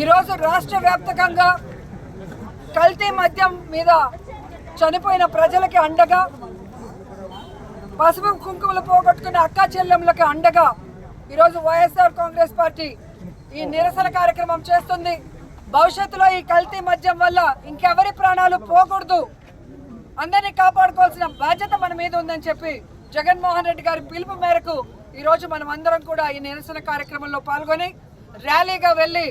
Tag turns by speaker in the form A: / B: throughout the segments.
A: ఈరోజు రాష్ట్ర వ్యాప్తంగా కల్తీ మద్యం మీద చనిపోయిన ప్రజలకి అండగా పసుపు కుంకుమలు పోగొట్టుకున్న అక్క చెల్లెములకి అండగా ఈరోజు వైఎస్ఆర్ కాంగ్రెస్ పార్టీ ఈ నిరసన కార్యక్రమం చేస్తుంది. భవిష్యత్తులో ఈ కల్తీ మద్యం వల్ల ఇంకెవరి ప్రాణాలు పోకూడదు. అందరినీ కాపాడుకోవాల్సిన బాధ్యత మన మీద ఉందని చెప్పి జగన్మోహన్ రెడ్డి గారి పిలుపు మేరకు ఈరోజు మనం అందరం కూడా ఈ నిరసన కార్యక్రమంలో పాల్గొని ర్యాలీగా వెళ్ళి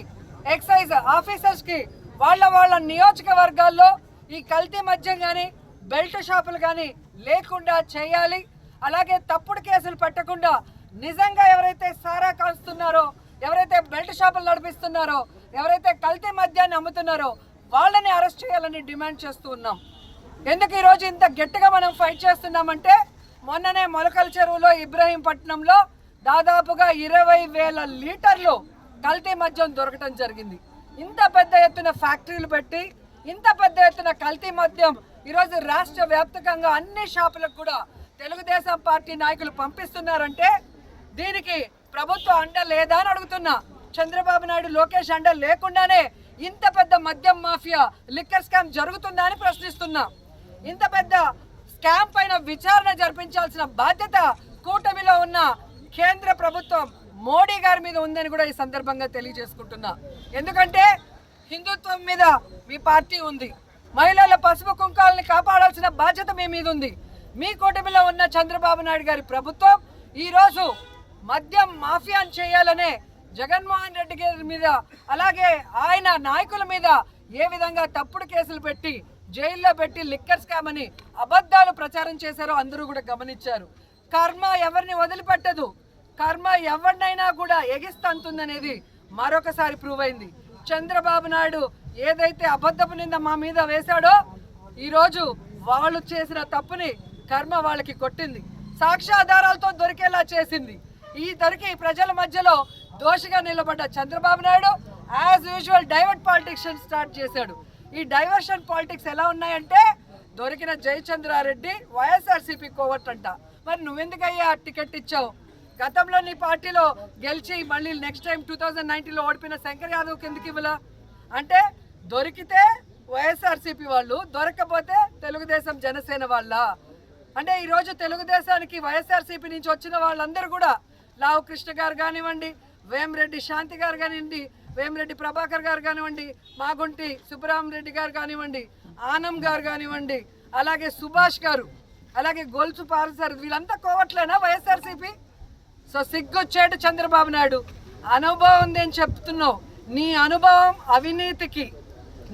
A: ఎక్సైజ్ ఆఫీసర్స్కి వాళ్ళ వాళ్ళ నియోజకవర్గాల్లో ఈ కల్తీ మద్యం కానీ బెల్ట్ షాపులు కానీ లేకుండా చేయాలి. అలాగే తప్పుడు కేసులు పెట్టకుండా నిజంగా ఎవరైతే సారా కాలుస్తున్నారో ఎవరైతే బెల్ట్ షాపులు నడిపిస్తున్నారో ఎవరైతే కల్తీ మద్యాన్ని అమ్ముతున్నారో వాళ్ళని అరెస్ట్ చేయాలని డిమాండ్ చేస్తూ ఉన్నాం. ఎందుకు ఈరోజు ఇంత గట్టిగా మనం ఫైట్ చేస్తున్నామంటే మొన్ననే మొలకల చెరువులో ఇబ్రహీంపట్నంలో దాదాపుగా ఇరవై వేల లీటర్లు కల్తీ మద్యం దొరకటం జరిగింది. ఇంత పెద్ద ఎత్తున ఫ్యాక్టరీలు పెట్టి ఇంత పెద్ద ఎత్తున కల్తీ మద్యం ఈరోజు రాష్ట్ర వ్యాప్తకంగా అన్ని షాపులకు కూడా తెలుగుదేశం పార్టీ నాయకులు పంపిస్తున్నారంటే దీనికి ప్రభుత్వం అండ లేదా అని అడుగుతున్నా. చంద్రబాబు నాయుడు లోకేష్ అండ లేకుండానే ఇంత పెద్ద మద్యం మాఫియా లిక్కర్ స్కామ్ జరుగుతుందా అని ప్రశ్నిస్తున్నా. ఇంత పెద్ద స్కామ్ పైన విచారణ జరిపించాల్సిన బాధ్యత కూటమిలో ఉన్న కేంద్ర ప్రభుత్వం మోడీ గారి మీద ఉందని కూడా ఈ సందర్భంగా తెలియజేసుకుంటున్నా. ఎందుకంటే హిందుత్వం మీద మీ పార్టీ ఉంది. మహిళల పసుపు కుంకాలని కాపాడాల్సిన బాధ్యత మీ మీద ఉంది. మీ కూటమిలో ఉన్న చంద్రబాబు నాయుడు గారి ప్రభుత్వం ఈరోజు మద్యం మాఫియాను చేయాలనే జగన్మోహన్ రెడ్డి గారి మీద అలాగే ఆయన నాయకుల మీద ఏ విధంగా తప్పుడు కేసులు పెట్టి జైల్లో పెట్టి లిక్కర్ స్కామ్ అని అబద్ధాలు ప్రచారం చేశారో అందరూ కూడా గమనించారు. కర్మ ఎవరిని వదిలిపెట్టదు? కర్మ ఎవరినైనా కూడా ఎగిస్తంతుందనేది మరొకసారి ప్రూవ్ అయింది. చంద్రబాబు నాయుడు ఏదైతే అబద్ధపు నింద మా మీద వేశాడో ఈరోజు వాళ్ళు చేసిన తప్పుని కర్మ వాళ్ళకి కొట్టింది. సాక్ష్యాధారాలతో దొరికేలా చేసింది. ఈ దొరికి ప్రజల మధ్యలో దోషిగా నిలబడ్డ Chandrababu Naidu as usual divert politics start చేశాడు. ఈ డైవర్షన్ పాలిటిక్స్ ఎలా ఉన్నాయంటే దొరికిన జయచంద్రారెడ్డి వైఎస్ఆర్సీపీ కోవట్ అంట. మరి నువ్వెందుకయ్యా టికెట్ ఇచ్చావు? గతంలో నీ పార్టీలో గెలిచి మళ్ళీ నెక్స్ట్ టైం టూ థౌజండ్ నైన్టీన్లో ఓడిపోయిన శంకర్ యాదవ్ కిందకి ఇవ్వలా? అంటే దొరికితే వైఎస్ఆర్సీపీ వాళ్ళు దొరకపోతే తెలుగుదేశం జనసేన వాళ్ళ. అంటే ఈరోజు తెలుగుదేశానికి వైఎస్ఆర్సీపీ నుంచి వచ్చిన వాళ్ళందరూ కూడా లావు కృష్ణ గారు కానివ్వండి వేమిరెడ్డి శాంతి గారు కానివ్వండి వేమిరెడ్డి ప్రభాకర్ గారు కానివ్వండి మాగుంటి సుబ్బరామరెడ్డి గారు కానివ్వండి ఆనం గారు కానివ్వండి అలాగే సుభాష్ గారు అలాగే గొలుసు పారసర్ వీళ్ళంతా కోవట్లేనా వైఎస్ఆర్సీపీ? సో సిగ్గొచ్చాడు చంద్రబాబు నాయుడు. అనుభవం ఉంది అని చెప్తున్నావు. నీ అనుభవం అవినీతికి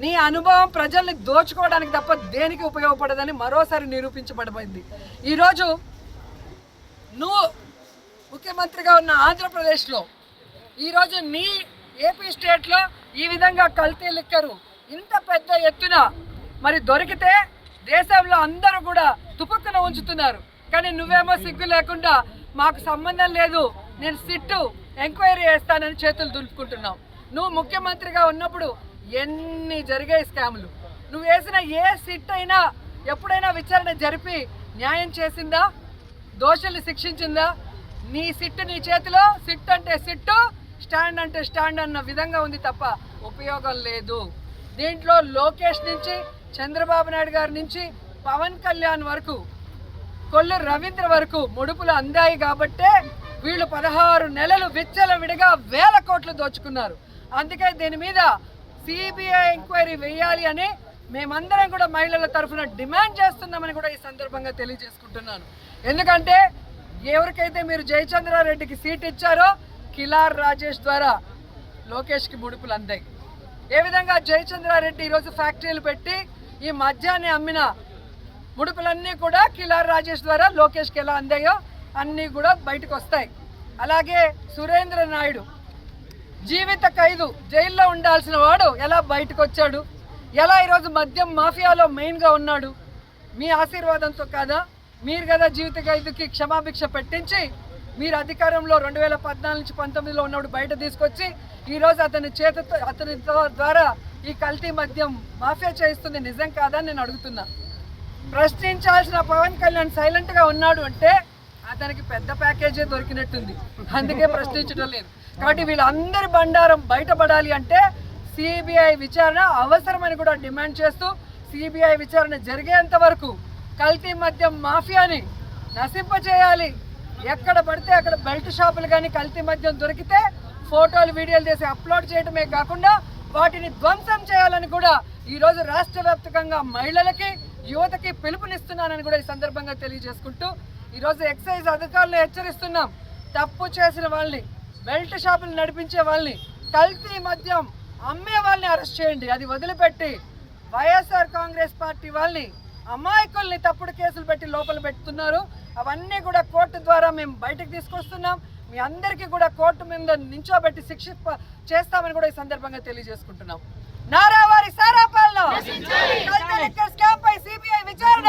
A: నీ అనుభవం ప్రజల్ని దోచుకోవడానికి తప్ప దేనికి ఉపయోగపడదని మరోసారి నిరూపించబడిపోయింది. ఈరోజు నువ్వు ముఖ్యమంత్రిగా ఉన్న ఆంధ్రప్రదేశ్లో ఈరోజు నీ ఏపీ స్టేట్లో ఈ విధంగా కల్తీ లిక్కరు ఇంత పెద్ద ఎత్తున మరి దొరికితే దేశంలో అందరూ కూడా తుపుక్కున ఉంచుతున్నారు. కానీ నువ్వేమో సిగ్గు లేకుండా మాకు సంబంధం లేదు. నేను సిట్టు ఎంక్వైరీ చేస్తానని చేతులు దులుపుకుంటున్నావు నువ్వు ముఖ్యమంత్రిగా ఉన్నప్పుడు ఎన్ని జరిగాయి స్కాములు? నువ్వు వేసిన ఏ సిట్ అయినా ఎప్పుడైనా విచారణ జరిపి న్యాయం చేసిందా? దోషుల్ని శిక్షించిందా? నీ సిట్టు నీ చేతిలో? సిట్ అంటే సిట్టు స్టాండ్ అంటే స్టాండ్ అన్న విధంగా ఉంది తప్ప ఉపయోగం లేదు. దీంట్లో లోకేష్ నుంచి చంద్రబాబు నాయుడు గారి నుంచి పవన్ కళ్యాణ్ వరకు కొల్లు రవీంద్ర వరకు ముడుపులు అందాయి కాబట్టే వీళ్ళు పదహారు నెలలు విచ్చల విడిగా వేల కోట్లు దోచుకున్నారు. అందుకే దీని మీద సిబిఐ ఎంక్వైరీ వేయాలి అని మేమందరం కూడా మహిళల తరఫున డిమాండ్ చేస్తున్నామని కూడా ఈ సందర్భంగా తెలియజేసుకుంటున్నాను. ఎందుకంటే ఎవరికైతే మీరు జయచంద్రారెడ్డికి సీట్ ఇచ్చారో కిలార్ రాజేష్ ద్వారా లోకేష్కి ముడుపులు అందాయి. ఏ విధంగా జయచంద్రారెడ్డి ఈరోజు ఫ్యాక్టరీలు పెట్టి ఈ మద్యాన్ని అమ్మిన ముడుపులన్నీ కూడా కిలార్ రాజేష్ ద్వారా లోకేష్కి ఎలా అందాయో అన్నీ కూడా బయటకు వస్తాయి. అలాగే సురేంద్ర నాయుడు జీవిత ఖైదు జైల్లో ఉండాల్సిన వాడు ఎలా బయటకు వచ్చాడు ఎలా ఈరోజు మద్యం మాఫియాలో మెయిన్గా ఉన్నాడు? మీ ఆశీర్వాదంతో కాదా? మీరు కదా జీవిత ఖైదుకి క్షమాభిక్ష పెట్టించి మీరు అధికారంలో రెండు వేల పద్నాలుగు నుంచి పంతొమ్మిదిలో ఉన్నప్పుడు బయట తీసుకొచ్చి ఈరోజు అతని చేతితో అతని ద్వారా ఈ కల్తీ మద్యం మాఫియా చేయిస్తుంది నిజం కాదా నేను అడుగుతున్నా. ప్రశ్నించాల్సిన పవన్ కళ్యాణ్ సైలెంట్గా ఉన్నాడు అంటే అతనికి పెద్ద ప్యాకేజే దొరికినట్టుంది. అందుకే ప్రశ్నించడం లేదు. కాబట్టి వీళ్ళందరి బండారం బయటపడాలి అంటే సిబిఐ విచారణ అవసరమని కూడా డిమాండ్ చేస్తూ సిబిఐ విచారణ జరిగేంత వరకు కల్తీ మద్యం మాఫియాని నశింపచేయాలి ఎక్కడ పడితే అక్కడ బెల్ట్ షాపులు కానీ కల్తీ మద్యం దొరికితే ఫోటోలు వీడియోలు చేసి అప్లోడ్ చేయడమే కాకుండా వాటిని ధ్వంసం చేయాలని కూడా ఈరోజు రాష్ట్ర వ్యాప్తంగా మహిళలకి యువతకి పిలుపునిస్తున్నానని కూడా ఈ సందర్భంగా తెలియజేసుకుంటూ ఈరోజు ఎక్సైజ్ అధికారులు హెచ్చరిస్తున్నాం. తప్పు చేసిన వాళ్ళని బెల్ట్ షాపులు నడిపించే వాళ్ళని కల్తీ మద్యం అమ్మే వాళ్ళని అరెస్ట్ చేయండి. అది వదిలిపెట్టి వైఎస్ఆర్ కాంగ్రెస్ పార్టీ వాళ్ళని అమాయకుల్ని తప్పుడు కేసులు పెట్టి లోపల పెడుతున్నారు. అవన్నీ కూడా కోర్టు ద్వారా మేము బయటకు తీసుకొస్తున్నాం. మీ అందరికీ కూడా కోర్టు మీద నించోబెట్టి శిక్ష చేస్తామని కూడా ఈ సందర్భంగా తెలియజేసుకుంటున్నాం. నారావారి సారా పాలన కల్తీ లిక్కర్ స్కామ్ పై సిబిఐ విచారణ.